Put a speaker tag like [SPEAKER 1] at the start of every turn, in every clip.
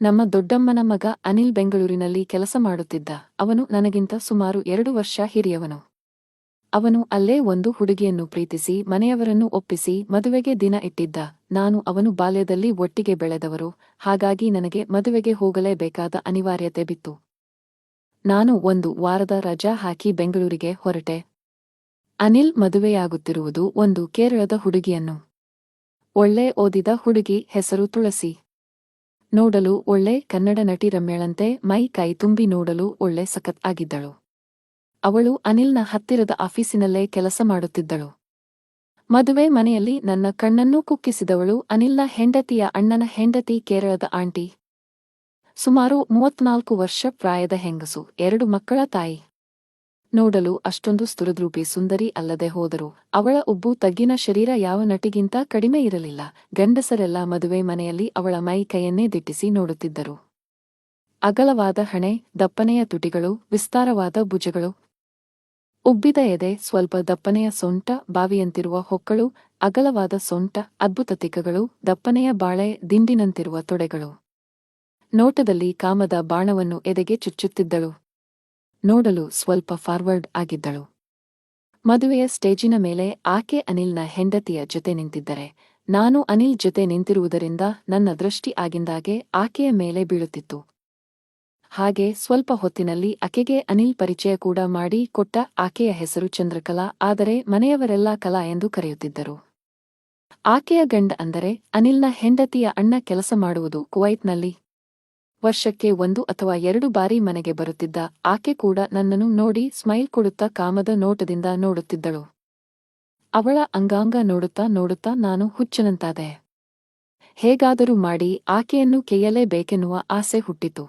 [SPEAKER 1] ನಮ್ಮ ದೊಡ್ಡಮ್ಮನ ಮಗ ಅನಿಲ್ ಬೆಂಗಳೂರಿನಲ್ಲಿ ಕೆಲಸ ಮಾಡುತ್ತಿದ್ದ. ಅವನು ನನಗಿಂತ ಸುಮಾರು ಎರಡು ವರ್ಷ ಹಿರಿಯವನು. ಅವನು ಅಲ್ಲೇ ಒಂದು ಹುಡುಗಿಯನ್ನು ಪ್ರೀತಿಸಿ, ಮನೆಯವರನ್ನು ಒಪ್ಪಿಸಿ, ಮದುವೆಗೆ ದಿನ ಇಟ್ಟಿದ್ದ. ನಾನು ಅವನು ಬಾಲ್ಯದಲ್ಲಿ ಒಟ್ಟಿಗೆ ಬೆಳೆದವರು, ಹಾಗಾಗಿ ನನಗೆ ಮದುವೆಗೆ ಹೋಗಲೇಬೇಕಾದ ಅನಿವಾರ್ಯತೆ ಬಿತ್ತು. ನಾನು ಒಂದು ವಾರದ ರಜಾ ಹಾಕಿ ಬೆಂಗಳೂರಿಗೆ ಹೊರಟೆ. ಅನಿಲ್ ಮದುವೆಯಾಗುತ್ತಿರುವುದು ಒಂದು ಕೇರಳದ ಹುಡುಗಿಯನ್ನು. ಒಳ್ಳೆ ಓದಿದ ಹುಡುಗಿ ಹೆಸರು ತುಳಸಿ. ನೋಡಲು ಒಳ್ಳೆ ಕನ್ನಡ ನಟಿ ರಮ್ಯಳಂತೆ ಮೈ ಕೈ ತುಂಬಿ ನೋಡಲು ಒಳ್ಳೆ ಸಖತ್ ಆಗಿದ್ದಳು. ಅವಳು ಅನಿಲ್ನ ಹತ್ತಿರದ ಆಫೀಸಿನಲ್ಲೇ ಕೆಲಸ ಮಾಡುತ್ತಿದ್ದಳು. ಮದುವೆ ಮನೆಯಲ್ಲಿ ನನ್ನ ಕಣ್ಣನ್ನೂ ಕುಕ್ಕಿಸಿದವಳು ಅನಿಲ್ನ ಹೆಂಡತಿಯ ಅಣ್ಣನ ಹೆಂಡತಿ ಕೇರಳದ ಆಂಟಿ. ಸುಮಾರು ಮೂವತ್ನಾಲ್ಕು ವರ್ಷ ಪ್ರಾಯದ ಹೆಂಗಸು, ಎರಡು ಮಕ್ಕಳ ತಾಯಿ. ನೋಡಲು ಅಷ್ಟೊಂದು ಸ್ತುರದ್ರೂಪಿ ಸುಂದರಿ ಅಲ್ಲದೆ ಹೋದರು. ಅವಳ ಉಬ್ಬು ತಗ್ಗಿನ ಶರೀರ ಯಾವ ನಟಿಗಿಂತ ಕಡಿಮೆ ಇರಲಿಲ್ಲ. ಗಂಡಸರೆಲ್ಲ ಮದುವೆ ಮನೆಯಲ್ಲಿ ಅವಳ ಮೈ ಕೈಯನ್ನೇ ದಿಟ್ಟಿಸಿ ನೋಡುತ್ತಿದ್ದರು. ಅಗಲವಾದ ಹಣೆ, ದಪ್ಪನೆಯ ತುಟಿಗಳು, ವಿಸ್ತಾರವಾದ ಭುಜಗಳು. ಉಬ್ಬಿದ ಎದೆ ಸ್ವಲ್ಪ ದಪ್ಪನೆಯ ಸೊಂಟ, ಬಾವಿಯಂತಿರುವ ಹೊಕ್ಕಳು, ಅಗಲವಾದ ಸೊಂಟ, ಅದ್ಭುತ ತಿಕ್ಕಗಳು ದಪ್ಪನೆಯ ಬಾಳೆ, ದಿಂಡಿನಂತಿರುವ ತೊಡೆಗಳು. ನೋಟದಲ್ಲಿ ಕಾಮದ ಬಾಣವನ್ನು ಎದೆಗೆ ಚುಚ್ಚುತ್ತಿದ್ದಳು. ನೋಡಲು ಸ್ವಲ್ಪ ಫಾರ್ವರ್ಡ್ ಆಗಿದ್ದಳು. ಮದುವೆಯ ಸ್ಟೇಜಿನ ಮೇಲೆ ಆಕೆ ಅನಿಲ್ನ ಹೆಂಡತಿಯ ಜೊತೆ ನಿಂತಿದ್ದರೆ, ನಾನು ಅನಿಲ್ ಜೊತೆ ನಿಂತಿರುವುದರಿಂದ ನನ್ನ ದೃಷ್ಟಿ ಆಗಿಂದಾಗೆ ಆಕೆಯ ಮೇಲೆ ಬೀಳುತ್ತಿತ್ತು. ಹಾಗೆ ಸ್ವಲ್ಪ ಹೊತ್ತಿನಲ್ಲಿ ಆಕೆಗೆ ಅನಿಲ್ ಪರಿಚಯ ಕೂಡ ಮಾಡಿ ಕೊಟ್ಟ ಆಕೆಯ ಹೆಸರು ಚಂದ್ರಕಲಾ, ಆದರೆ ಮನೆಯವರೆಲ್ಲ ಕಲಾ ಎಂದು ಕರೆಯುತ್ತಿದ್ದರು. ಆಕೆಯ ಗಂಡ ಅಂದರೆ ಅನಿಲ್ನ ಹೆಂಡತಿಯ ಅಣ್ಣ ಕೆಲಸ ಮಾಡುವುದು ಕುವೈಟ್ನಲ್ಲಿ ವರ್ಷಕ್ಕೆ ಒಂದು ಅಥವಾ ಎರಡು ಬಾರಿ ಮನೆಗೆ ಬರುತ್ತಿದ್ದ ಆಕೆ ಕೂಡ ನನ್ನನ್ನು ನೋಡಿ ಸ್ಮೈಲ್ ಕೊಡುತ್ತಾ ಕಾಮದ ನೋಟದಿಂದ ನೋಡುತ್ತಿದ್ದಳು. ಅವಳ ಅಂಗಾಂಗ ನೋಡುತ್ತಾ ನೋಡುತ್ತಾ ನಾನು ಹುಚ್ಚನಂತಾದೆ. ಹೇಗಾದರೂ ಮಾಡಿ ಆಕೆಯನ್ನು ಕೇಯಲೇಬೇಕೆನ್ನುವ ಆಸೆ ಹುಟ್ಟಿತು.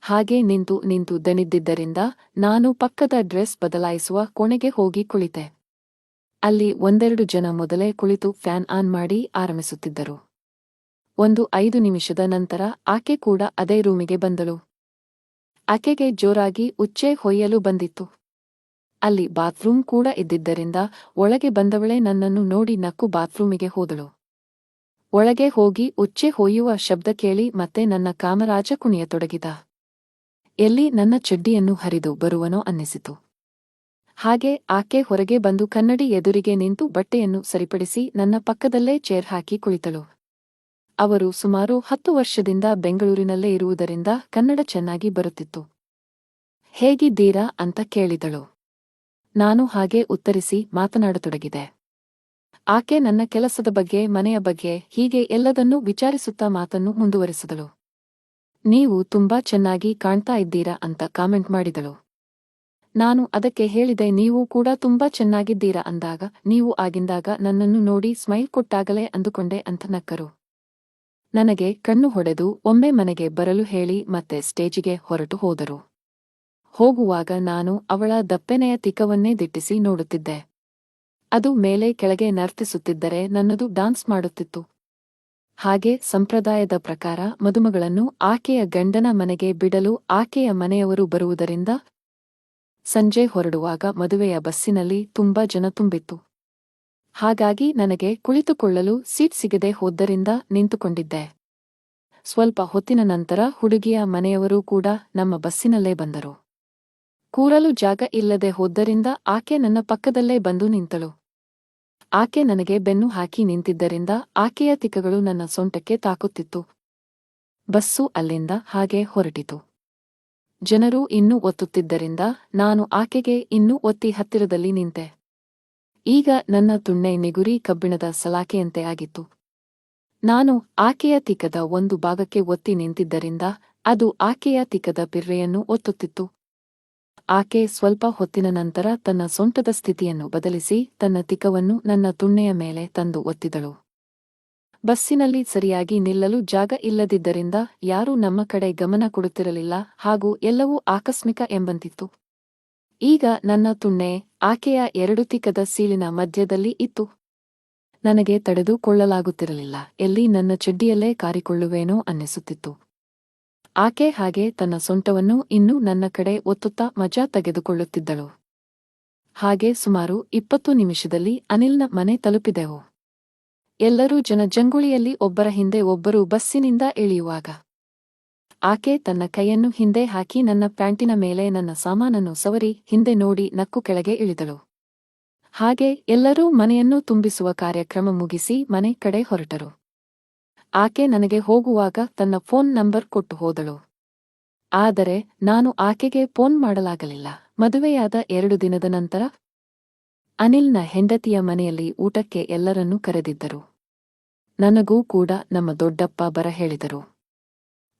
[SPEAKER 1] ಹಾಗೆ ನಿಂತು ನಿಂತು ದಣಿದ್ದಿದ್ದರಿಂದ ನಾನು ಪಕ್ಕದ ಡ್ರೆಸ್ ಬದಲಾಯಿಸುವ ಕೊನೆಗೆ ಹೋಗಿ ಕುಳಿತೆ. ಅಲ್ಲಿ ಒಂದೆರಡು ಜನ ಮೊದಲೇ ಕುಳಿತು ಫ್ಯಾನ್ ಆನ್ ಮಾಡಿ ಆರಂಭಿಸುತ್ತಿದ್ದರು. ಒಂದು ಐದು ನಿಮಿಷದ ನಂತರ ಆಕೆ ಕೂಡ ಅದೇ ರೂಮಿಗೆ ಬಂದಳು. ಆಕೆಗೆ ಜೋರಾಗಿ ಉಚ್ಚೆ ಹೊಯ್ಯಲು ಬಂದಿತ್ತು. ಅಲ್ಲಿ ಬಾತ್ರೂಮ್ ಕೂಡ ಇದ್ದಿದ್ದರಿಂದ ಒಳಗೆ ಬಂದವಳೆ ನನ್ನನ್ನು ನೋಡಿ ನಕ್ಕು ಬಾತ್ರೂಮಿಗೆ ಹೋದಳು. ಒಳಗೆ ಹೋಗಿ ಉಚ್ಚೆ ಹೊಯ್ಯುವ ಶಬ್ದ ಕೇಳಿ ಮತ್ತೆ ನನ್ನ ಕಾಮರಾಜ ಕುಣಿಯತೊಡಗಿದ. ಎಲ್ಲಿ ನನ್ನ ಚಡ್ಡಿಯನ್ನು ಹರಿದು ಬರುವನೋ ಅನ್ನಿಸಿತು. ಹಾಗೆ ಆಕೆ ಹೊರಗೆ ಬಂದು ಕನ್ನಡಿ ಎದುರಿಗೆ ನಿಂತು ಬಟ್ಟೆಯನ್ನು ಸರಿಪಡಿಸಿ ನನ್ನ ಪಕ್ಕದಲ್ಲೇ ಚೇರ್ ಹಾಕಿ ಕುಳಿತಳು. ಅವರು ಸುಮಾರು ಹತ್ತು ವರ್ಷದಿಂದ ಬೆಂಗಳೂರಿನಲ್ಲೇ ಇರುವುದರಿಂದ ಕನ್ನಡ ಚೆನ್ನಾಗಿ ಬರುತ್ತಿತ್ತು. ಹೇಗಿದ್ದೀರಾ ಅಂತ ಕೇಳಿದಳು. ನಾನು ಹಾಗೆ ಉತ್ತರಿಸಿ ಮಾತನಾಡತೊಡಗಿದೆ. ಆಕೆ ನನ್ನ ಕೆಲಸದ ಬಗ್ಗೆ, ಮನೆಯ ಬಗ್ಗೆ, ಹೀಗೆ ಎಲ್ಲದನ್ನೂ ವಿಚಾರಿಸುತ್ತಾ ಮಾತನ್ನು ಮುಂದುವರೆಸಿದಳು. ನೀವು ತುಂಬಾ ಚೆನ್ನಾಗಿ ಕಾಣ್ತಾ ಇದ್ದೀರಾ ಅಂತ ಕಾಮೆಂಟ್ ಮಾಡಿದಳು. ನಾನು ಅದಕ್ಕೆ ಹೇಳಿದೆ, ನೀವು ಕೂಡ ತುಂಬಾ ಚೆನ್ನಾಗಿದ್ದೀರಾ ಅಂದಾಗ, ನೀವು ಆಗಿಂದಾಗ ನನ್ನನ್ನು ನೋಡಿ ಸ್ಮೈಲ್ ಕೊಟ್ಟಾಗಲೇ ಅಂದುಕೊಂಡೆ ಅಂತ ನಕ್ಕರು. ನನಗೆ ಕಣ್ಣು ಹೊಡೆದು ಒಮ್ಮೆ ಮನೆಗೆ ಬರಲು ಹೇಳಿ ಮತ್ತೆ ಸ್ಟೇಜಿಗೆ ಹೊರಟು ಹೋದರು. ಹೋಗುವಾಗ ನಾನು ಅವಳ ದಪ್ಪೆನೆಯ ತಿಕವನ್ನೇ ದಿಟ್ಟಿಸಿ ನೋಡುತ್ತಿದ್ದೆ. ಅದು ಮೇಲೆ ಕೆಳಗೆ ನರ್ತಿಸುತ್ತಿದ್ದರೆ ನನ್ನದು ಡಾನ್ಸ್ ಮಾಡುತ್ತಿತ್ತು. ಹಾಗೆ ಸಂಪ್ರದಾಯದ ಪ್ರಕಾರ ಮದುಮಗಳನ್ನು ಆಕೆಯ ಗಂಡನ ಮನೆಗೆ ಬಿಡಲು ಆಕೆಯ ಮನೆಯವರು ಬರುವುದರಿಂದ ಸಂಜೆ ಹೊರಡುವಾಗ ಮದುವೆಯ ಬಸ್ಸಿನಲ್ಲಿ ತುಂಬಾ ಜನ ತುಂಬಿತ್ತು. ಹಾಗಾಗಿ ನನಗೆ ಕುಳಿತುಕೊಳ್ಳಲು ಸೀಟ್ ಸಿಗದೆ ಹೋದ್ದರಿಂದ ನಿಂತುಕೊಂಡಿದ್ದೆ. ಸ್ವಲ್ಪ ಹೊತ್ತಿನ ನಂತರ ಹುಡುಗಿಯ ಮನೆಯವರೂ ಕೂಡ ನಮ್ಮ ಬಸ್ಸಿನಲ್ಲೇ ಬಂದರು. ಕೂರಲು ಜಾಗ ಇಲ್ಲದೆ ಹೋದ್ದರಿಂದ ಆಕೆ ನನ್ನ ಪಕ್ಕದಲ್ಲೇ ಬಂದು ನಿಂತಳು. ಆಕೆ ನನಗೆ ಬೆನ್ನು ಹಾಕಿ ನಿಂತಿದ್ದರಿಂದ ಆಕೆಯ ತಿಕ್ಕಗಳು ನನ್ನ ಸೊಂಟಕ್ಕೆ ತಾಕುತ್ತಿತ್ತು. ಬಸ್ಸು ಅಲ್ಲಿಂದ ಹಾಗೆ ಹೊರಟಿತು. ಜನರು ಇನ್ನೂ ಒತ್ತುತ್ತಿದ್ದರಿಂದ ನಾನು ಆಕೆಗೆ ಇನ್ನೂ ಒತ್ತಿ ಹತ್ತಿರದಲ್ಲಿ ನಿಂತೆ. ಈಗ ನನ್ನ ತುಣ್ಣೆ ನಿಗುರಿ ಕಬ್ಬಿಣದ ಸಲಾಕೆಯಂತೆ ಆಗಿತ್ತು. ನಾನು ಆಕೆಯ ತಿಕ್ಕದ ಒಂದು ಭಾಗಕ್ಕೆ ಒತ್ತಿ ನಿಂತಿದ್ದರಿಂದ ಅದು ಆಕೆಯ ತಿಕ್ಕದ ಪಿರ್ರೆಯನ್ನು ಒತ್ತುತ್ತಿತ್ತು. ಆಕೆ ಸ್ವಲ್ಪ ಹೊತ್ತಿನ ನಂತರ ತನ್ನ ಸೊಂಟದ ಸ್ಥಿತಿಯನ್ನು ಬದಲಿಸಿ ತನ್ನ ತಿಕವನ್ನು ನನ್ನ ತುಣ್ಣೆಯ ಮೇಲೆ ತಂದು ಒತ್ತಿದಳು. ಬಸ್ಸಿನಲ್ಲಿ ಸರಿಯಾಗಿ ನಿಲ್ಲಲು ಜಾಗ ಇಲ್ಲದಿದ್ದರಿಂದ ಯಾರೂ ನಮ್ಮ ಕಡೆ ಗಮನ ಕೊಡುತ್ತಿರಲಿಲ್ಲ ಹಾಗೂ ಎಲ್ಲವೂ ಆಕಸ್ಮಿಕ ಎಂಬಂತಿತ್ತು. ಈಗ ನನ್ನ ತುಣ್ಣೆ ಆಕೆಯ ಎರಡು ತಿಕ್ಕದ ಸೀಳಿನ ಮಧ್ಯದಲ್ಲಿ ಇತ್ತು. ನನಗೆ ತಡೆದುಕೊಳ್ಳಲಾಗುತ್ತಿರಲಿಲ್ಲ, ಎಲ್ಲಿ ನನ್ನ ಚಡ್ಡಿಯಲ್ಲೇ ಕಾರಿಕೊಳ್ಳುವೇನೋ ಅನ್ನಿಸುತ್ತಿತ್ತು. ಆಕೆ ಹಾಗೆ ತನ್ನ ಸೊಂಟವನ್ನು ಇನ್ನೂ ನನ್ನ ಕಡೆ ಒತ್ತುತ್ತಾ ಮಜಾ ತೆಗೆದುಕೊಳ್ಳುತ್ತಿದ್ದಳು. ಹಾಗೆ ಸುಮಾರು ಇಪ್ಪತ್ತು ನಿಮಿಷದಲ್ಲಿ ಅನಿಲ್ನ ಮನೆ ತಲುಪಿದೆವು. ಎಲ್ಲರೂ ಜನಜಂಗುಳಿಯಲ್ಲಿ ಒಬ್ಬರ ಹಿಂದೆ ಒಬ್ಬರು ಬಸ್ಸಿನಿಂದ ಇಳಿಯುವಾಗ ಆಕೆ ತನ್ನ ಕೈಯನ್ನು ಹಿಂದೆ ಹಾಕಿ ನನ್ನ ಪ್ಯಾಂಟಿನ ಮೇಲೆ ನನ್ನ ಸಾಮಾನನ್ನು ಸವರಿ ಹಿಂದೆ ನೋಡಿ ನಕ್ಕು ಕೆಳಗೆ ಇಳಿದಳು. ಹಾಗೆ ಎಲ್ಲರೂ ಮನೆಯನ್ನು ತುಂಬಿಸುವ ಕಾರ್ಯಕ್ರಮ ಮುಗಿಸಿ ಮನೆ ಕಡೆ ಹೊರಟರು. ಆಕೆ ನನಗೆ ಹೋಗುವಾಗ ತನ್ನ ಫೋನ್ ನಂಬರ್ ಕೊಟ್ಟು ಹೋದಳು. ಆದರೆ ನಾನು ಆಕೆಗೆ ಫೋನ್ ಮಾಡಲಾಗಲಿಲ್ಲ. ಮದುವೆಯಾದ ಎರಡು ದಿನದ ನಂತರ ಅನಿಲ್ನ ಹೆಂಡತಿಯ ಮನೆಯಲ್ಲಿ ಊಟಕ್ಕೆ ಎಲ್ಲರನ್ನೂ ಕರೆದಿದ್ದರು. ನನಗೂ ಕೂಡ ನಮ್ಮ ದೊಡ್ಡಪ್ಪ ಬರ ಹೇಳಿದರು.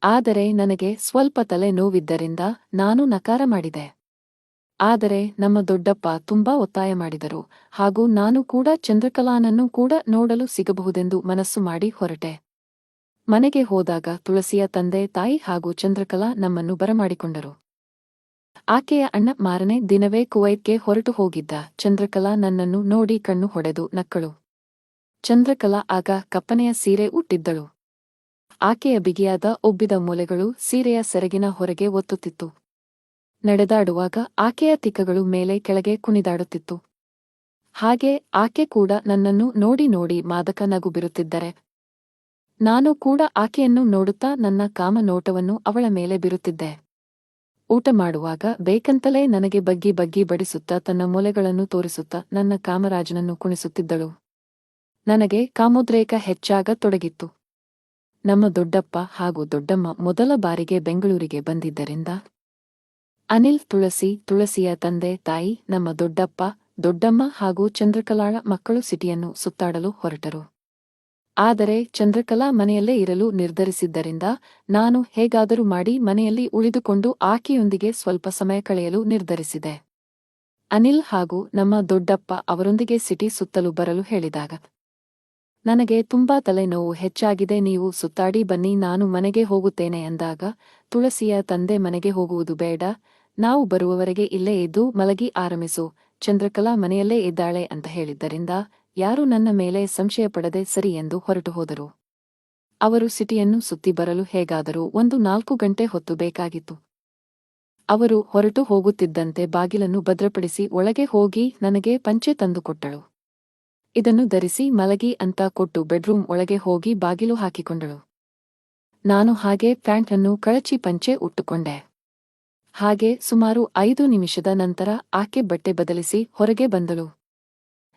[SPEAKER 1] ಆದರೆ ನನಗೆ ಸ್ವಲ್ಪ ತಲೆ ನೋವಿದ್ದರಿಂದ ನಾನು ನಕಾರ ಮಾಡಿದೆ. ಆದರೆ ನಮ್ಮ ದೊಡ್ಡಪ್ಪ ತುಂಬಾ ಒತ್ತಾಯ ಮಾಡಿದರು ಹಾಗೂ ನಾನು ಕೂಡ ಚಂದ್ರಕಲಾನನ್ನು ಕೂಡ ನೋಡಲು ಸಿಗಬಹುದೆಂದು ಮನಸ್ಸು ಮಾಡಿ ಹೊರಟೆ. ಮನೆಗೆ ಹೋದಾಗ ತುಳಸಿಯ ತಂದೆ, ತಾಯಿ ಹಾಗೂ ಚಂದ್ರಕಲಾ ನಮ್ಮನ್ನು ಬರಮಾಡಿಕೊಂಡರು. ಆಕೆಯ ಅಣ್ಣ ಮಾರನೇ ದಿನವೇ ಕುವೈತ್ಗೆ ಹೊರಟು ಹೋಗಿದ್ದ. ಚಂದ್ರಕಲಾ ನನ್ನನ್ನು ನೋಡಿ ಕಣ್ಣು ಹೊಡೆದು ನಕ್ಕಳು. ಚಂದ್ರಕಲಾ ಆಗ ಕಪ್ಪನೆಯ ಸೀರೆ ಉಟ್ಟಿದ್ದಳು. ಆಕೆಯ ಬಿಗಿಯಾದ ಒಬ್ಬಿದ ಮೂಲೆಗಳು ಸೀರೆಯ ಸೆರಗಿನ ಹೊರಗೆ ಒತ್ತುತ್ತಿತ್ತು. ನಡೆದಾಡುವಾಗ ಆಕೆಯ ತಿಕ್ಕಗಳು ಮೇಲೆ ಕೆಳಗೆ ಕುಣಿದಾಡುತ್ತಿತ್ತು. ಹಾಗೆ ಆಕೆ ಕೂಡ ನನ್ನನ್ನು ನೋಡಿ ನೋಡಿ ಮಾದಕ ನಗು ಬಿರುತ್ತಿದ್ದರೆ ನಾನು ಕೂಡ ಆಕೆಯನ್ನು ನೋಡುತ್ತಾ ನನ್ನ ಕಾಮ ನೋಟವನ್ನು ಅವಳ ಮೇಲೆ ಬಿರುತ್ತಿದ್ದೆ. ಊಟ ಮಾಡುವಾಗ ಬೇಕಂತಲೇ ನನಗೆ ಬಗ್ಗಿ ಬಗ್ಗಿ ಬಡಿಸುತ್ತಾ ತನ್ನ ಮೊಲೆಗಳನ್ನು ತೋರಿಸುತ್ತಾ ನನ್ನ ಕಾಮರಾಜನನ್ನು ಕುಣಿಸುತ್ತಿದ್ದಳು. ನನಗೆ ಕಾಮೋದ್ರೇಕ ಹೆಚ್ಚಾಗ ತೊಡಗಿತ್ತು ನಮ್ಮ ದೊಡ್ಡಪ್ಪ ಹಾಗೂ ದೊಡ್ಡಮ್ಮ ಮೊದಲ ಬಾರಿಗೆ ಬೆಂಗಳೂರಿಗೆ ಬಂದಿದ್ದರಿಂದ ಅನಿಲ್ ತುಳಸಿ, ತುಳಸಿಯ ತಂದೆ, ತಾಯಿ, ನಮ್ಮ ದೊಡ್ಡಪ್ಪ, ದೊಡ್ಡಮ್ಮ ಹಾಗೂ ಚಂದ್ರಕಲಾಳ ಮಕ್ಕಳು ಸಿಟಿಯನ್ನು ಸುತ್ತಾಡಲು ಹೊರಟರು. ಆದರೆ ಚಂದ್ರಕಲಾ ಮನೆಯಲ್ಲೇ ಇರಲು ನಿರ್ಧರಿಸಿದ್ದರಿಂದ ನಾನು ಹೇಗಾದರೂ ಮಾಡಿ ಮನೆಯಲ್ಲಿ ಉಳಿದುಕೊಂಡು ಆಕೆಯೊಂದಿಗೆ ಸ್ವಲ್ಪ ಸಮಯ ಕಳೆಯಲು ನಿರ್ಧರಿಸಿದೆ. ಅನಿಲ್ ಹಾಗೂ ನಮ್ಮ ದೊಡ್ಡಪ್ಪ ಅವರೊಂದಿಗೆ ಸಿಟಿ ಸುತ್ತಲು ಬರಲು ಹೇಳಿದಾಗ ನನಗೆ ತುಂಬಾ ತಲೆನೋವು ಹೆಚ್ಚಾಗಿದೆ, ನೀವು ಸುತ್ತಾಡಿ ಬನ್ನಿ, ನಾನು ಮನೆಗೆ ಹೋಗುತ್ತೇನೆ ಎಂದಾಗ ತುಳಸಿಯ ತಂದೆ ಮನೆಗೆ ಹೋಗುವುದು ಬೇಡ, ನಾವು ಬರುವವರೆಗೆ ಇಲ್ಲೇ ಇದ್ದು ಮಲಗಿ ಆರಂಭಿಸು, ಚಂದ್ರಕಲಾ ಮನೆಯಲ್ಲೇ ಇದ್ದಾಳೆ ಅಂತ ಹೇಳಿದ್ದರಿಂದ, ಯಾರೂ ನನ್ನ ಮೇಲೆ ಸಂಶಯಪಡದೆ ಸರಿ ಎಂದು ಹೊರಟು ಹೋದರು. ಅವರು ಸಿಟಿಯನ್ನು ಸುತ್ತಿ ಬರಲು ಹೇಗಾದರೂ ಒಂದು ನಾಲ್ಕು ಗಂಟೆ ಹೊತ್ತು ಬೇಕಾಗಿತ್ತು. ಅವರು ಹೊರಟು ಹೋಗುತ್ತಿದ್ದಂತೆ ಬಾಗಿಲನ್ನು ಭದ್ರಪಡಿಸಿ ಒಳಗೆ ಹೋಗಿ ನನಗೆ ಪಂಚೆ ತಂದುಕೊಟ್ಟಳು ಇದನ್ನು ಧರಿಸಿ ಮಲಗಿ ಅಂತ ಕೊಟ್ಟು ಬೆಡ್ರೂಮ್ ಒಳಗೆ ಹೋಗಿ ಬಾಗಿಲು ಹಾಕಿಕೊಂಡಳು. ನಾನು ಹಾಗೆ ಪ್ಯಾಂಟನ್ನು ಕಳಚಿ ಪಂಚೆ ಉಟ್ಟುಕೊಂಡೆ. ಹಾಗೆ ಸುಮಾರು ಐದು ನಿಮಿಷದ ನಂತರ ಆಕೆ ಬಟ್ಟೆ ಬದಲಿಸಿ ಹೊರಗೆ ಬಂದಳು.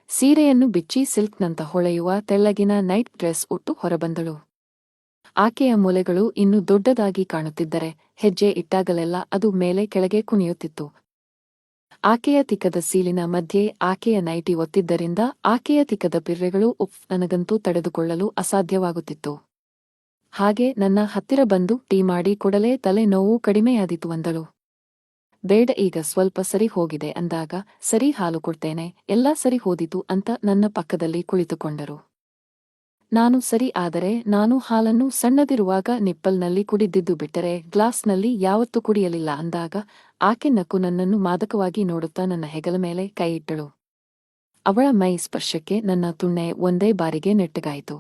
[SPEAKER 1] ಸೀರೆಯನ್ನು ಬಿಚ್ಚಿ ಸಿಲ್ಕ್ನಂತ ಹೊಳೆಯುವ ತೆಳ್ಳಗಿನ ನೈಟ್ ಡ್ರೆಸ್ ಉಟ್ಟು ಹೊರಬಂದಳು. ಆಕೆಯ ಮೂಲೆಗಳು ಇನ್ನೂ ದೊಡ್ಡದಾಗಿ ಕಾಣುತ್ತಿದ್ದರೆ ಹೆಜ್ಜೆ ಇಟ್ಟಾಗಲೆಲ್ಲ ಅದು ಮೇಲೆ ಕೆಳಗೆ ಕುಣಿಯುತ್ತಿತ್ತು. ಆಕೆಯ ತಿಕ್ಕದ ಸೀಲಿನ ಮಧ್ಯೆ ಆಕೆಯ ನೈಟಿ ಒತ್ತಿದ್ದರಿಂದ ಆಕೆಯ ತಿಕ್ಕದ ಪಿರ್ರೆಗಳು ಉಫ್ ನನಗಂತೂ ತಡೆದುಕೊಳ್ಳಲು ಅಸಾಧ್ಯವಾಗುತ್ತಿತ್ತು. ಹಾಗೆ ನನ್ನ ಹತ್ತಿರ ಬಂದು ಟೀ ಮಾಡಿ ಕೊಡಲೇ ತಲೆ ನೋವು ಕಡಿಮೆಯಾದಿತು ಅಂದಳು. ಬೇಡ ಈಗ ಸ್ವಲ್ಪ ಸರಿ ಹೋಗಿದೆ ಅಂದಾಗ ಸರಿ ಹಾಲು ಕೊಡ್ತೇನೆ, ಎಲ್ಲ ಸರಿ ಹೋದಿತು ಅಂತ ನನ್ನ ಪಕ್ಕದಲ್ಲಿ ಕುಳಿತುಕೊಂಡರು. ನಾನು ಸರಿ ಆದರೆ ನಾನು ಹಾಲನ್ನು ಸಣ್ಣದಿರುವಾಗ ನಿಪ್ಪಲ್ನಲ್ಲಿ ಕುಡಿದಿದ್ದು ಬಿಟ್ಟರೆ ಗ್ಲಾಸ್ನಲ್ಲಿ ಯಾವತ್ತೂ ಕುಡಿಯಲಿಲ್ಲ ಅಂದಾಗ ಆಕೆ ನಕ್ಕು ನನ್ನನ್ನು ಮಾದಕವಾಗಿ ನೋಡುತ್ತಾ ನನ್ನ ಹೆಗಲ ಮೇಲೆ ಕೈಯಿಟ್ಟಳು ಅವಳ ಮೈ ಸ್ಪರ್ಶಕ್ಕೆ ನನ್ನ ತುಣ್ಣೆ ಒಂದೇ ಬಾರಿಗೆ ನೆಟ್ಟಗಾಯಿತು.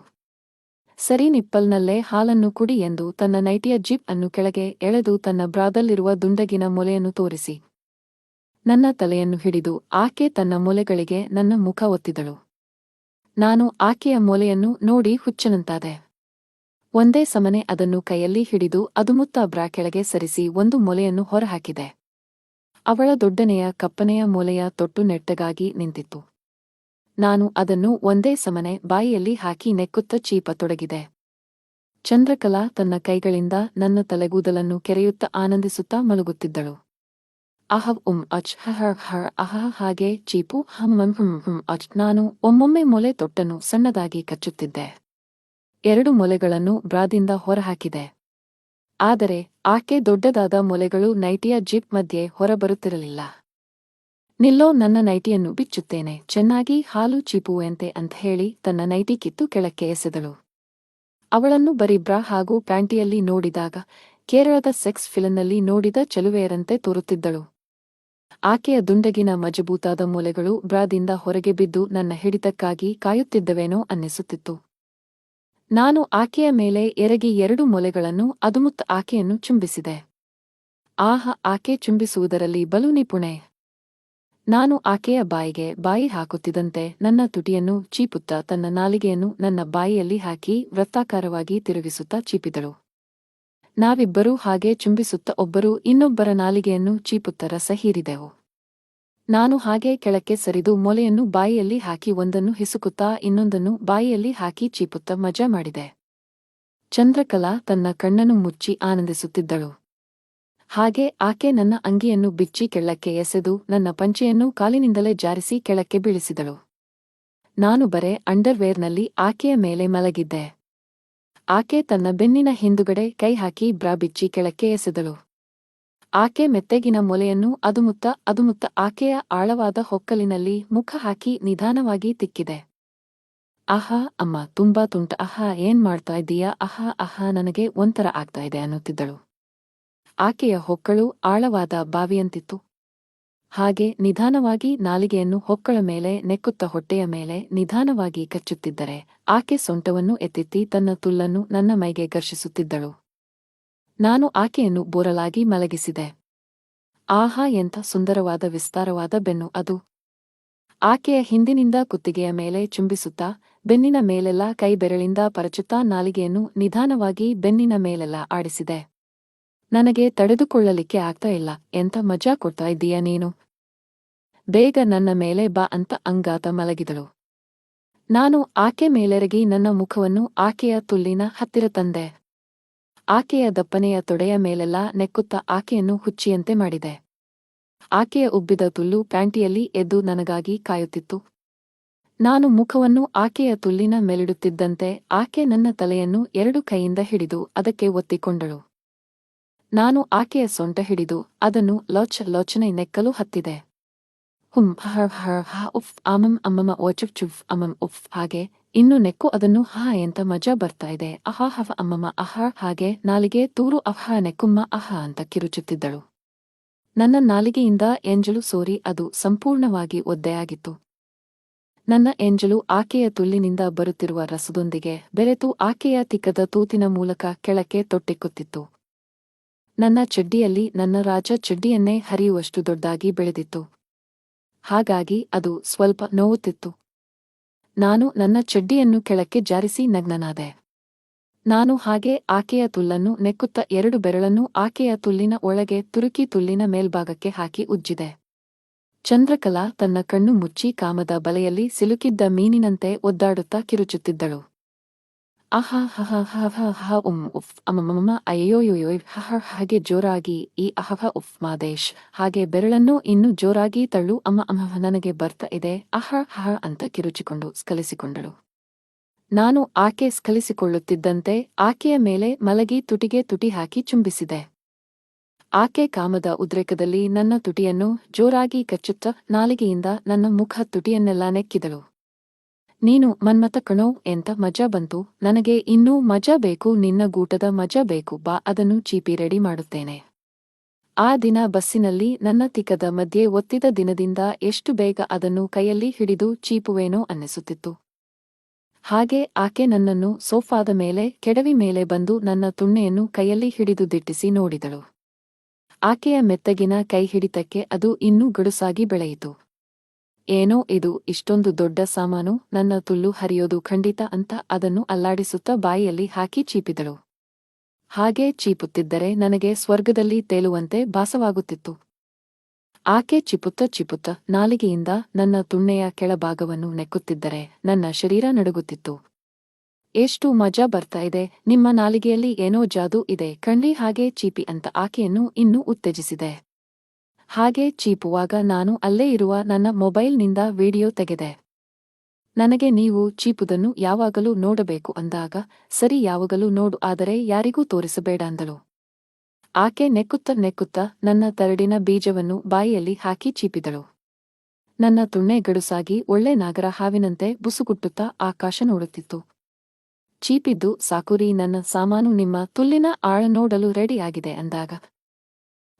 [SPEAKER 1] ಸರಿ ನಿಪ್ಪಲ್ನಲ್ಲೇ ಹಾಲನ್ನು ಕುಡಿ ಎಂದು ತನ್ನ ನೈಟಿಯ ಜಿಪ್ ಅನ್ನು ಕೆಳಗೆ ಎಳೆದು ತನ್ನ ಬ್ರಾದಲ್ಲಿರುವ ದುಂಡಗಿನ ಮೊಲೆಯನ್ನು ತೋರಿಸಿ. ನನ್ನ ತಲೆಯನ್ನು ಹಿಡಿದು ಆಕೆ ತನ್ನ ಮೊಲೆಗಳಿಗೆ ನನ್ನ ಮುಖ ಒತ್ತಿದಳು. ನಾನು ಆಕೆಯ ಮೊಲೆಯನ್ನು ನೋಡಿ ಹುಚ್ಚನಂತಾದೆ. ಒಂದೇ ಸಮನೆ ಅದನ್ನು ಕೈಯಲ್ಲಿ ಹಿಡಿದು ಅದುಮುತ್ತ ಬ್ರಾ ಕೆಳಗೆ ಸರಿಸಿ ಒಂದು ಮೊಲೆಯನ್ನು ಹೊರಹಾಕಿದೆ. ಅವಳ ದೊಡ್ಡನೆಯ ಕಪ್ಪನೆಯ ಮೊಲೆಯ ತೊಟ್ಟು ನೆಟ್ಟಗಾಗಿ ನಿಂತಿತ್ತು. ನಾನು ಅದನ್ನು ಒಂದೇ ಸಮನೆ ಬಾಯಿಯಲ್ಲಿ ಹಾಕಿ ನೆಕ್ಕುತ್ತ ಚೀಪ ತೊಡಗಿದೆ ಚಂದ್ರಕಲಾ ತನ್ನ ಕೈಗಳಿಂದ ನನ್ನ ತಲೆಗೂದಲನ್ನು ಕೆರೆಯುತ್ತ ಆನಂದಿಸುತ್ತಾ ಮಲಗುತ್ತಿದ್ದಳು. ಅಹವ್ ಉಮ್ ಅಚ್ ಹರ್ ಹರ್ ಅಹ ಹಾಗೆ ಚೀಪು ಹಂ ಹಂ ಹಮ್ ಅಚ್ ನಾನು ಒಮ್ಮೊಮ್ಮೆ ಮೊಲೆ ತೊಟ್ಟನ್ನು ಸಣ್ಣದಾಗಿ ಕಚ್ಚುತ್ತಿದ್ದೆ. ಎರಡು ಮೊಲೆಗಳನ್ನು ಬ್ರಾದಿಂದ ಹೊರಹಾಕಿದೆ. ಆದರೆ ಆಕೆ ದೊಡ್ಡದಾದ ಮೊಲೆಗಳು ನೈಟಿಯ ಜಿಪ್ ಮಧ್ಯೆ ಹೊರಬರುತ್ತಿರಲಿಲ್ಲ. ನಿಲ್ಲೋ ನನ್ನ ನೈಟಿಯನ್ನು ಬಿಚ್ಚುತ್ತೇನೆ, ಚೆನ್ನಾಗಿ ಹಾಲು ಚೀಪುವೆಂತೆ ಅಂತ ಹೇಳಿ ತನ್ನ ನೈಟಿ ಕಿತ್ತು ಕೆಳಕ್ಕೆ ಎಸೆದಳು. ಅವಳನ್ನು ಬರೀ ಬ್ರಾ ಹಾಗೂ ಪ್ಯಾಂಟಿಯಲ್ಲಿ ನೋಡಿದಾಗ ಕೇರಳದ ಸೆಕ್ಸ್ ಫಿಲನ್ನಲ್ಲಿ ನೋಡಿದ ಚೆಲುವೆಯರಂತೆ ತೋರುತ್ತಿದ್ದಳು. ಆಕೆಯ ದುಂಡಗಿನ ಮಜಬೂತಾದ ಮೂಲೆಗಳು ಬ್ರಾದಿಂದ ಹೊರಗೆ ಬಿದ್ದು ನನ್ನ ಹಿಡಿತಕ್ಕಾಗಿ ಕಾಯುತ್ತಿದ್ದವೇನೋ ಅನ್ನಿಸುತ್ತಿತ್ತು. ನಾನು ಆಕೆಯ ಮೇಲೆ ಎರಗಿ ಎರಡು ಮೊಲೆಗಳನ್ನು ಅದುಮುತ್ತ ಆಕೆಯನ್ನು ಚುಂಬಿಸಿದೆ. ಆಹ, ಆಕೆ ಚುಂಬಿಸುವುದರಲ್ಲಿ ಬಲು ನಿಪುಣೆ. ನಾನು ಆಕೆಯ ಬಾಯಿಗೆ ಬಾಯಿ ಹಾಕುತ್ತಿದ್ದಂತೆ ನನ್ನ ತುಟಿಯನ್ನು ಚೀಪುತ್ತಾ ತನ್ನ ನಾಲಿಗೆಯನ್ನು ನನ್ನ ಬಾಯಿಯಲ್ಲಿ ಹಾಕಿ ವೃತ್ತಾಕಾರವಾಗಿ ತಿರುಗಿಸುತ್ತಾ ಚೀಪಿದಳು. ನಾವಿಬ್ಬರೂ ಹಾಗೆ ಚುಂಬಿಸುತ್ತ ಒಬ್ಬರು ಇನ್ನೊಬ್ಬರ ನಾಲಿಗೆಯನ್ನು ಚೀಪುತ್ತ ರಸ ಹೀರಿದೆವು. ನಾನು ಹಾಗೆ ಕೆಳಕ್ಕೆ ಸರಿದು ಮೊಲೆಯನ್ನು ಬಾಯಿಯಲ್ಲಿ ಹಾಕಿ ಒಂದನ್ನು ಹಿಸುಕುತ್ತಾ ಇನ್ನೊಂದನ್ನು ಬಾಯಿಯಲ್ಲಿ ಹಾಕಿ ಚೀಪುತ್ತ ಮಜಾ ಮಾಡಿದೆ. ಚಂದ್ರಕಲಾ ತನ್ನ ಕಣ್ಣನ್ನು ಮುಚ್ಚಿ ಆನಂದಿಸುತ್ತಿದ್ದಳು. ಹಾಗೆ ಆಕೆ ನನ್ನ ಅಂಗಿಯನ್ನು ಬಿಚ್ಚಿ ಕೆಳಕ್ಕೆ ಎಸೆದು ನನ್ನ ಪಂಚೆಯನ್ನು ಕಾಲಿನಿಂದಲೇ ಜಾರಿಸಿ ಕೆಳಕ್ಕೆ ಬೀಳಿಸಿದಳು. ನಾನು ಬರೇ ಅಂಡರ್ವೇರ್ನಲ್ಲಿ ಆಕೆಯ ಮೇಲೆ ಮಲಗಿದ್ದೆ. ಆಕೆ ತನ್ನ ಬೆನ್ನಿನ ಹಿಂದುಗಡೆ ಕೈ ಹಾಕಿ ಬ್ರಾ ಬಿಚ್ಚಿ ಕೆಳಕ್ಕೆ ಎಸೆದಳು. ಆಕೆ ಮೆತ್ತೆಗಿನ ಮೊಲೆಯನ್ನು ಅದುಮುತ್ತ ಅದುಮುತ್ತ ಆಕೆಯ ಆಳವಾದ ಹೊಕ್ಕಲಿನಲ್ಲಿ ಮುಖ ಹಾಕಿ ನಿಧಾನವಾಗಿ ತಿಕ್ಕಿದೆ. ಆಹಾ ಅಮ್ಮ, ತುಂಬಾ ತುಂಟ. ಅಹಾ ಏನ್ ಮಾಡ್ತಾ ಇದ್ದೀಯಾ? ಅಹಾ ಅಹಾ ನನಗೆ ಒಂಥರ ಆಗ್ತಾ ಇದೆ ಅನ್ನುತ್ತಿದ್ದಳು. ಆಕೆಯ ಹೊಕ್ಕಳು ಆಳವಾದ ಬಾವಿಯಂತಿತ್ತು. ಹಾಗೆ ನಿಧಾನವಾಗಿ ನಾಲಿಗೆಯನ್ನು ಹೊಕ್ಕಳ ಮೇಲೆ ನೆಕ್ಕುತ್ತ ಹೊಟ್ಟೆಯ ಮೇಲೆ ನಿಧಾನವಾಗಿ ಕಚ್ಚುತ್ತಿದ್ದರೆ ಆಕೆ ಸೊಂಟವನ್ನು ಎತ್ತಿತ್ತಿ ತನ್ನ ತುಲ್ಲನ್ನು ನನ್ನ ಮೈಗೆ ಘರ್ಷಿಸುತ್ತಿದ್ದಳು. ನಾನು ಆಕೆಯನ್ನು ಬೋರಲಾಗಿ ಮಲಗಿಸಿದೆ. ಆಹಾ, ಎಂಥ ಸುಂದರವಾದ ವಿಸ್ತಾರವಾದ ಬೆನ್ನು ಅದು. ಆಕೆಯ ಹಿಂದಿನಿಂದ ಕುತ್ತಿಗೆಯ ಮೇಲೆ ಚುಂಬಿಸುತ್ತಾ ಬೆನ್ನಿನ ಮೇಲೆಲ್ಲ ಕೈ ಬೆರಳಿಂದ ಪರಚುತ್ತಾ ನಾಲಿಗೆಯನ್ನು ನಿಧಾನವಾಗಿ ಬೆನ್ನಿನ ಮೇಲೆಲ್ಲ ಆಡಿಸಿದೆ. ನನಗೆ ತಡೆದುಕೊಳ್ಳಲಿಕ್ಕೆ ಆಗ್ತಾ ಇಲ್ಲ. ಎಂತ ಮಜಾ ಕೊಡ್ತಾ ಇದ್ದೀಯ ನೀನು? ಬೇಗ ನನ್ನ ಮೇಲೆ ಬಾ ಅಂತ ಅಂಗಾತ ಮಲಗಿದಳು. ನಾನು ಆಕೆ ಮೇಲೆರಗಿ ನನ್ನ ಮುಖವನ್ನು ಆಕೆಯ ತುಲ್ಲಿನ ಹತ್ತಿರ ತಂದೆ. ಆಕೆಯ ದಪ್ಪನೆಯ ತೊಡೆಯ ಮೇಲೆಲ್ಲ ನೆಕ್ಕುತ್ತ ಆಕೆಯನ್ನು ಹುಚ್ಚಿಯಂತೆ ಮಾಡಿದೆ. ಆಕೆಯ ಉಬ್ಬಿದ ತುಲ್ಲು ಪ್ಯಾಂಟಿಯಲ್ಲಿ ಎದ್ದು ನನಗಾಗಿ ಕಾಯುತ್ತಿತ್ತು. ನಾನು ಮುಖವನ್ನು ಆಕೆಯ ತುಲ್ಲಿನ ಮೇಲಿಡುತ್ತಿದ್ದಂತೆ ಆಕೆ ನನ್ನ ತಲೆಯನ್ನು ಎರಡು ಕೈಯಿಂದ ಹಿಡಿದು ಅದಕ್ಕೆ ಒತ್ತಿಕೊಂಡಳು. ನಾನು ಆಕೆಯ ಸೊಂಟ ಹಿಡಿದು ಅದನ್ನು ಲೋಚ ಲೋಚನೆ ನೆಕ್ಕಲು ಹತ್ತಿದೆ. ಹುಂ ಹರ್ ಹರ್ ಹಾ ಉಫ್ ಅಮಂ ಅಮ್ಮಮ ಓಚುಫ್ ಚುಫ್ ಅಮಂ ಉಫ್, ಹಾಗೆ ಇನ್ನು ನೆಕ್ಕು ಅದನ್ನು ಹಾ ಎಂತ ಮಜಾ ಬರ್ತಾ ಇದೆ. ಅಹಾ, ಹವ ಅಮ್ಮಮ ಅಹ, ಹಾಗೆ ನಾಲಿಗೆ ತೂರು ಅಹ, ನೆಕ್ಕುಮ್ಮ, ಅಹ ಅಂತ ಕಿರುಚುತ್ತಿದ್ದಳು. ನನ್ನ ನಾಲಿಗೆಯಿಂದ ಎಂಜಲು ಸೋರಿ ಅದು ಸಂಪೂರ್ಣವಾಗಿ ಒದ್ದೆಯಾಗಿತ್ತು. ನನ್ನ ಎಂಜಲು ಆಕೆಯ ತುಲ್ಲಿನಿಂದ ಬರುತ್ತಿರುವ ರಸದೊಂದಿಗೆ ಬೆರೆತು ಆಕೆಯ ತಿಕ್ಕದ ತೂತಿನ ಮೂಲಕ ಕೆಳಕ್ಕೆ ತೊಟ್ಟಿಕ್ಕುತ್ತಿತ್ತು. ನನ್ನ ಚಡ್ಡಿಯಲ್ಲಿ ನನ್ನ ರಾಜ ಚಡ್ಡಿಯನ್ನೇ ಹರಿಯುವಷ್ಟು ದೊಡ್ಡದಾಗಿ ಬೆಳೆದಿತ್ತು. ಹಾಗಾಗಿ ಅದು ಸ್ವಲ್ಪ ನೋವುತ್ತಿತ್ತು. ನಾನು ನನ್ನ ಚಡ್ಡಿಯನ್ನು ಕೆಳಕ್ಕೆ ಜಾರಿಸಿ ನಗ್ನನಾದೆ. ನಾನು ಹಾಗೆ ಆಕೆಯ ತುಲ್ಲನ್ನು ನೆಕ್ಕುತ್ತ ಎರಡು ಬೆರಳನ್ನು ಆಕೆಯ ತುಲ್ಲಿನ ಒಳಗೆ ತುರುಕಿ ತುಲ್ಲಿನ ಮೇಲ್ಭಾಗಕ್ಕೆ ಹಾಕಿ ಉಜ್ಜಿದೆ. ಚಂದ್ರಕಲಾ ತನ್ನ ಕಣ್ಣು ಮುಚ್ಚಿ ಕಾಮದ ಬಲೆಯಲ್ಲಿ ಸಿಲುಕಿದ್ದ ಮೀನಿನಂತೆ ಒದ್ದಾಡುತ್ತಾ ಕಿರುಚುತ್ತಿದ್ದಳು. ಆಹಾ ಹಹ ಹಹ ಹ ಉಮ್ ಉಫ್ ಅಮಮಮ ಅಯ್ಯೋಯೋಯ್ ಹಹ ಹಾಗೆ ಜೋರಾಗಿ ಈ ಅಹಹ ಉಫ್ ಮಾದೇಶ್ ಹಾಗೆ ಬೆರಳನ್ನು ಇನ್ನು ಜೋರಾಗಿ ತಳ್ಳು ಅಮ್ಮ ಅಮ್ಮ ನನಗೆ ಬರ್ತಾ ಇದೆ ಅಹ ಹಹ ಅಂತ ಕಿರುಚಿಕೊಂಡು ಸ್ಕಲಿಸಿಕೊಂಡಳು ನಾನು ಆಕೆ ಸ್ಕಲಿಸಿಕೊಳ್ಳುತ್ತಿದ್ದಂತೆ ಆಕೆಯ ಮೇಲೆ ಮಲಗಿ ತುಟಿಗೆ ತುಟಿ ಹಾಕಿ ಚುಂಬಿಸಿದೆ ಆಕೆ ಕಾಮದ ಉದ್ರೇಕದಲ್ಲಿ ನನ್ನ ತುಟಿಯನ್ನು ಜೋರಾಗಿ ಕಚ್ಚುತ್ತ ನಾಲಿಗೆಯಿಂದ ನನ್ನ ಮುಖ ತುಟಿಯನ್ನೆಲ್ಲ ನೆಕ್ಕಿದಳು ನೀನು ಮನ್ಮತ ಕಣೋ, ಎಂತ ಮಜಾ ಬಂತು? ನನಗೆ ಇನ್ನೂ ಮಜಾ ಬೇಕು, ನಿನ್ನ ಗೂಟದ ಮಜಾ ಬೇಕು, ಬಾ, ಅದನ್ನು ಚೀಪಿ ರೆಡಿ ಮಾಡುತ್ತೇನೆ. ಆ ದಿನ ಬಸ್ಸಿನಲ್ಲಿ ನನ್ನ ತಿಕ್ಕದ ಮಧ್ಯೆ ಒತ್ತಿದ ದಿನದಿಂದ ಎಷ್ಟು ಬೇಗ ಅದನ್ನು ಕೈಯಲ್ಲಿ ಹಿಡಿದು ಚೀಪುವೇನೋ ಅನ್ನಿಸುತ್ತಿತ್ತು. ಹಾಗೆ ಆಕೆ ನನ್ನನ್ನು ಸೋಫಾದ ಮೇಲೆ, ಕೆಡವಿ ಮೇಲೆ ಬಂದು ನನ್ನ ತುಣ್ಣೆಯನ್ನು ಕೈಯಲ್ಲಿ ಹಿಡಿದು ದಿಟ್ಟಿಸಿ ನೋಡಿದಳು. ಆಕೆಯ ಮೆತ್ತಗಿನ ಕೈ ಹಿಡಿತಕ್ಕೆ ಅದು ಇನ್ನೂ ಗಡುಸಾಗಿ ಬೆಳೆಯಿತು. ಏನೋ ಇದು ಇಷ್ಟೊಂದು ದೊಡ್ಡ ಸಾಮಾನು, ನನ್ನ ತುಲ್ಲು ಹರಿಯೋದು ಖಂಡಿತ ಅಂತ ಅದನ್ನು ಅಲ್ಲಾಡಿಸುತ್ತಾ ಬಾಯಿಯಲ್ಲಿ ಹಾಕಿ ಚೀಪಿದಳು. ಹಾಗೆ ಚೀಪುತ್ತಿದ್ದರೆ ನನಗೆ ಸ್ವರ್ಗದಲ್ಲಿ ತೇಲುವಂತೆ ಭಾಸವಾಗುತ್ತಿತ್ತು. ಆಕೆ ಚಿಪುತ್ತ ಚಿಪುತ್ತ ನಾಲಿಗೆಯಿಂದ ನನ್ನ ತುಣ್ಣೆಯ ಕೆಳಭಾಗವನ್ನು ನೆಕ್ಕುತ್ತಿದ್ದರೆ ನನ್ನ ಶರೀರ ನಡುಗುತ್ತಿತ್ತು. ಎಷ್ಟು ಮಜಾ ಬರ್ತಾ ಇದೆ, ನಿಮ್ಮ ನಾಲಿಗೆಯಲ್ಲಿ ಏನೋ ಜಾದೂ ಇದೆ, ಕಣ್ಣಿ ಹಾಗೆ ಚೀಪಿ ಅಂತ ಆಕೆಯನ್ನು ಇನ್ನೂ ಉತ್ತೇಜಿಸಿದೆ. ಹಾಗೆ ಚೀಪುವಾಗ ನಾನು ಅಲ್ಲೇ ಇರುವ ನನ್ನ ಮೊಬೈಲ್ನಿಂದ ವಿಡಿಯೋ ತೆಗೆದೆ. ನನಗೆ ನೀವು ಚೀಪುದನ್ನು ಯಾವಾಗಲೂ ನೋಡಬೇಕು ಅಂದಾಗ, ಸರಿ ಯಾವಾಗಲೂ ನೋಡು, ಆದರೆ ಯಾರಿಗೂ ತೋರಿಸಬೇಡ ಅಂದಳು. ಆಕೆ ನೆಕ್ಕುತ್ತ ನೆಕ್ಕುತ್ತ ನನ್ನ ತರಡಿನ ಬೀಜವನ್ನು ಬಾಯಿಯಲ್ಲಿ ಹಾಕಿ ಚೀಪಿದಳು. ನನ್ನ ತುಣ್ಣೆ ಗಡುಸಾಗಿ ಒಳ್ಳೆ ನಾಗರ ಹಾವಿನಂತೆ ಬುಸುಗುಟ್ಟುತ್ತಾ ಆಕಾಶ ನೋಡುತ್ತಿತ್ತು. ಚೀಪಿದ್ದು, ಸಾಕುರಿ, ನನ್ನ ಸಾಮಾನು ನಿಮ್ಮ ತುಲ್ಲಿನ ಆಳ ನೋಡಲು ರೆಡಿಯಾಗಿದೆ ಅಂದಾಗ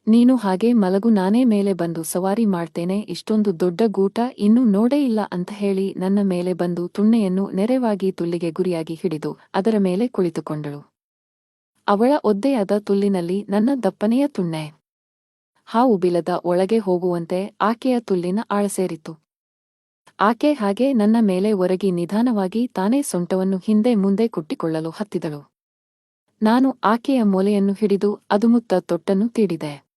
[SPEAKER 1] ನೀನು ಹಾಗೆ ಮಲಗು, ನಾನೇ ಮೇಲೆ ಬಂದು ಸವಾರಿ ಮಾಡ್ತೇನೆ, ಇಷ್ಟೊಂದು ದೊಡ್ಡ ಗೂಟ ಇನ್ನೂ ನೋಡೇ ಇಲ್ಲ ಅಂತ ಹೇಳಿ ನನ್ನ ಮೇಲೆ ಬಂದು ತುಣ್ಣೆಯನ್ನು ನೆರೆವಾಗಿ ತುಲ್ಲಿಗೆ ಗುರಿಯಾಗಿ ಹಿಡಿದು ಅದರ ಮೇಲೆ ಕುಳಿತುಕೊಂಡಳು. ಅವಳ ಒದ್ದೆಯಾದ ತುಲ್ಲಿನಲ್ಲಿ ನನ್ನ ದಪ್ಪನೆಯ ತುಣ್ಣೆ. ಹಾವು ಬಿಲದ ಒಳಗೆ ಹೋಗುವಂತೆ ಆಕೆಯ ತುಲ್ಲಿನ ಆಳಸೇರಿತು ಆಕೆ ಹಾಗೆ ನನ್ನ ಮೇಲೆ ಒರಗಿ ನಿಧಾನವಾಗಿ ತಾನೇ ಸೊಂಟವನ್ನು ಹಿಂದೆ ಮುಂದೆ ಕುಟ್ಟಿಕೊಳ್ಳಲು ಹತ್ತಿದಳು. ನಾನು ಆಕೆಯ ಮೊಲೆಯನ್ನು ಹಿಡಿದು ಅದುಮುತ್ತ ತೊಟ್ಟನ್ನು ತೀಡಿದೆ.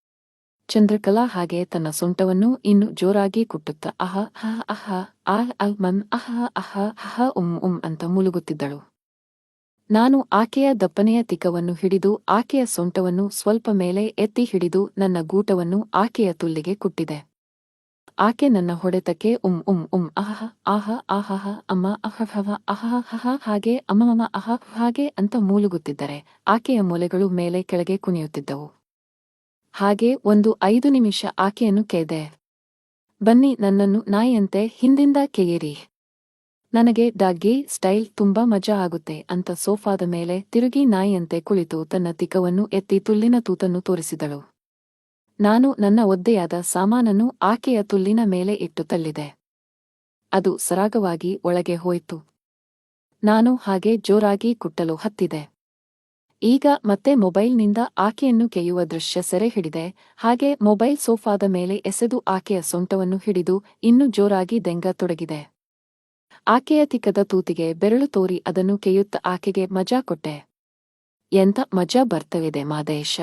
[SPEAKER 1] ಚಂದ್ರಕಲಾ ಹಾಗೆ ತನ್ನ ಸೊಂಟವನ್ನು ಇನ್ನು ಜೋರಾಗಿ ಕುಟ್ಟುತ್ತ ಅಹ ಅಹ ಅಹ, ಆ ಅಲ್ ಮನ್ ಅಹ ಅಹ ಅಹ ಉಂ ಉಂ ಅಂತ ಮುಳುಗುತ್ತಿದ್ದಳು. ನಾನು ಆಕೆಯ ದಪ್ಪನೆಯ ತಿಕವನ್ನು ಹಿಡಿದು ಆಕೆಯ ಸೊಂಟವನ್ನು ಸ್ವಲ್ಪ ಮೇಲೆ ಎತ್ತಿ ಹಿಡಿದು ನನ್ನ ಗೂಟವನ್ನು ಆಕೆಯ ತುಲ್ಲಿಗೆ ಕುಟ್ಟಿದೆ. ಆಕೆ ನನ್ನ ಹೊಡೆತಕ್ಕೆ ಉಂ ಉಂ ಉಂ, ಅಹ ಆಹ ಆಹಹ ಅಮ್ಮ ಅಹಹವ ಅಹಹಹ ಹಾಗೆ ಅಮ್ಮಮ್ಮ ಅಹ ಹಾಗೆ ಅಂತ ಮೂಲುಗುತ್ತಿದ್ದರೆ ಆಕೆಯ ಮೊಲೆಗಳು ಮೇಲೆ ಕೆಳಗೆ ಕುಣಿಯುತ್ತಿದ್ದವು. ಹಾಗೆ ಒಂದು ಐದು ನಿಮಿಷ ಆಕೆಯನ್ನು ಕೇದೆ ಬನ್ನಿ ನನ್ನನ್ನು ನಾಯಿಯಂತೆ ಹಿಂದಿಂದ ಕೇಯಿರಿ ನನಗೆ ಡಾಗ್ಗಿ ಸ್ಟೈಲ್ ತುಂಬಾ ಮಜಾ ಆಗುತ್ತೆ ಅಂತ ಸೋಫಾದ ಮೇಲೆ ತಿರುಗಿ ನಾಯಿಯಂತೆ ಕುಳಿತು ತನ್ನ ತಿಕವನ್ನು ಎತ್ತಿ ತುಲ್ಲಿನ ತೂತನ್ನು ತೋರಿಸಿದಳು. ನಾನು ನನ್ನ ಒದ್ದೆಯಾದ ಸಾಮಾನನ್ನು ಆಕೆಯ ತುಲ್ಲಿನ ಮೇಲೆ ಇಟ್ಟು ತಳ್ಳಿದೆ. ಅದು ಸರಾಗವಾಗಿ ಒಳಗೆ ಹೋಯಿತು. ನಾನು ಹಾಗೆ ಜೋರಾಗಿ ಕುಟ್ಟಲು ಹತ್ತಿದೆ. ಈಗ ಮತ್ತೆ ಮೊಬೈಲ್ನಿಂದ ಆಕೆಯನ್ನು ಕೆಯುವ ದೃಶ್ಯ ಸೆರೆ ಹಿಡಿದೆ ಹಾಗೆ ಮೊಬೈಲ್ ಸೋಫಾದ ಮೇಲೆ ಎಸೆದು ಆಕೆಯ ಸೊಂಟವನ್ನು ಹಿಡಿದು ಇನ್ನೂ ಜೋರಾಗಿ ದೆಂಗ ತೊಡಗಿದೆ. ಆಕೆಯ ತಿಕ್ಕದ ತೂತಿಗೆ ಬೆರಳು ತೋರಿ ಅದನ್ನು ಕೆಯುತ್ತ ಆಕೆಗೆ ಮಜಾ ಕೊಟ್ಟೆ. ಎಂತ ಮಜಾ ಬರ್ತವಿದೆ ಮಾದೇಶ.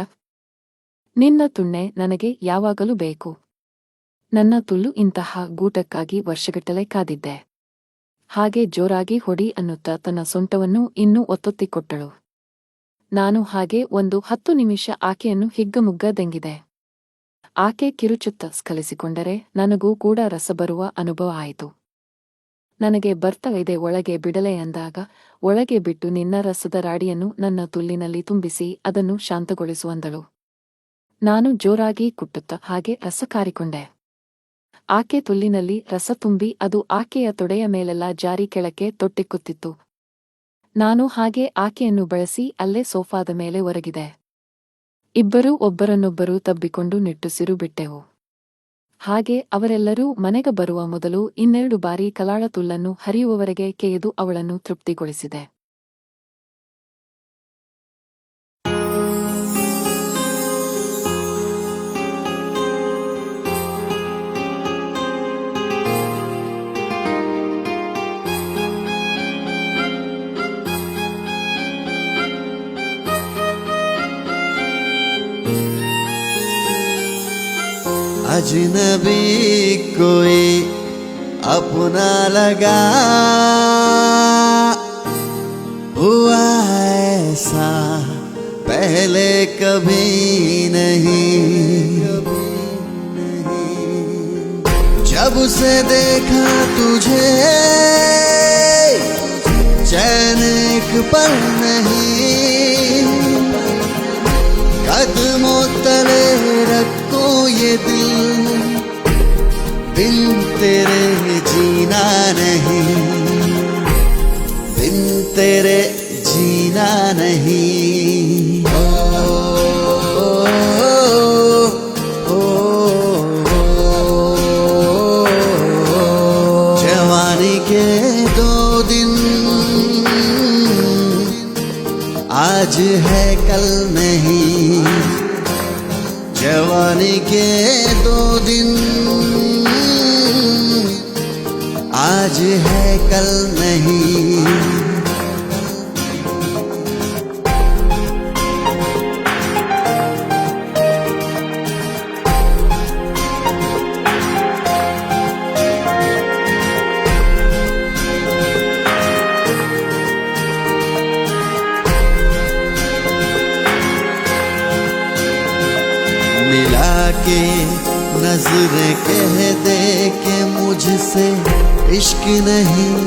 [SPEAKER 1] ನಿನ್ನ ತುಣ್ಣೆ ನನಗೆ ಯಾವಾಗಲೂ ಬೇಕು. ನನ್ನ ತುಲ್ಲು ಇಂತಹ ಗೂಟಕ್ಕಾಗಿ ವರ್ಷಗಟ್ಟಲೆ ಕಾದಿದ್ದೆ. ಹಾಗೆ ಜೋರಾಗಿ ಹೊಡಿ ಅನ್ನುತ್ತ ತನ್ನ ಸೊಂಟವನ್ನು ಇನ್ನೂ ಒತ್ತೊತ್ತಿಕೊಟ್ಟಳು. ನಾನು ಹಾಗೆ ಒಂದು ಹತ್ತು ನಿಮಿಷ ಆಕೆಯನ್ನು ಹಿಗ್ಗಮುಗ್ಗದೆಂಗಿದೆ. ಆಕೆ ಕಿರುಚುತ್ತ ಸ್ಖಲಿಸಿಕೊಂಡರೆ ನನಗೂ ಕೂಡ ರಸ ಬರುವ ಅನುಭವ ಆಯಿತು. ನನಗೆ ಬರ್ತಾ ಒಳಗೆ ಬಿಡಲೆ ಅಂದಾಗ, ಒಳಗೆ ಬಿಟ್ಟು ನಿನ್ನ ರಸದ ರಾಡಿಯನ್ನು ನನ್ನ ತುಲ್ಲಿನಲ್ಲಿ ತುಂಬಿಸಿ ಅದನ್ನು ಶಾಂತಗೊಳಿಸುವಂದಳು ನಾನು ಜೋರಾಗಿ ಕುಟ್ಟುತ್ತ ಹಾಗೆ ರಸ ಕಾರಿಕೊಂಡೆ. ಆಕೆ ತುಲ್ಲಿನಲ್ಲಿ ರಸ ತುಂಬಿ ಅದು ಆಕೆಯ ತೊಡೆಯ ಮೇಲೆಲ್ಲ ಜಾರಿ ಕೆಳಕ್ಕೆ ತೊಟ್ಟಿಕ್ಕುತ್ತಿತ್ತು. ನಾನು ಹಾಗೆ ಆಕೆಯನ್ನು ಬಳಸಿ ಅಲ್ಲೇ ಸೋಫಾದ ಮೇಲೆ ಒರಗಿದೆ. ಇಬ್ಬರೂ ಒಬ್ಬರನ್ನೊಬ್ಬರು ತಬ್ಬಿಕೊಂಡು ನಿಟ್ಟುಸಿರು ಬಿಟ್ಟೆವು. ಹಾಗೆ ಅವರೆಲ್ಲರೂ ಮನೆಗೆ ಬರುವ ಮೊದಲು ಇನ್ನೆರಡು ಬಾರಿ ಕಲಾಳ ತುಲ್ಲನ್ನು ಹರಿಯುವವರೆಗೆ ಕೆಯ್ದು ಅವಳನ್ನು ತೃಪ್ತಿಗೊಳಿಸಿದೆ.
[SPEAKER 2] अजनबी कोई अपना लगा। हुआ ऐसा पहले कभी नहीं। जब से देखा तुझे, चैन एक पल नहीं। जवानी के दो दिन। आज है कल नहीं। नज़रें कह दे के मुझसे इश्क नहीं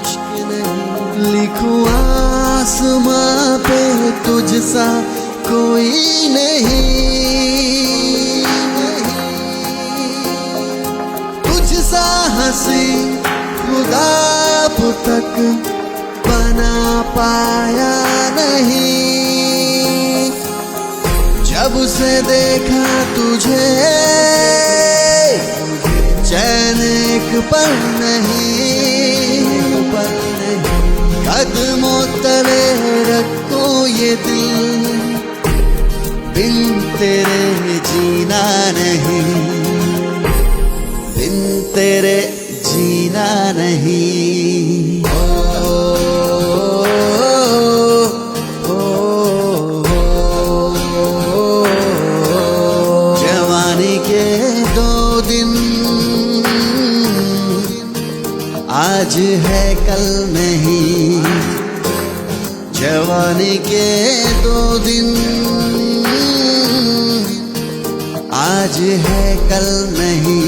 [SPEAKER 2] इश्क नहीं। लिखूं आसमां पे तुझसा कोई नहीं तुझसा हँसी खुदा तक बना पाया। से देखा तुझे। चैन एक पल नहीं पल नहीं। कदमों तले रखो ये दिल बिन तेरे जीना नहीं। बिन तेरे जीना नहीं। आज है कल नहीं। जवानी के दो दिन। आज है कल नहीं।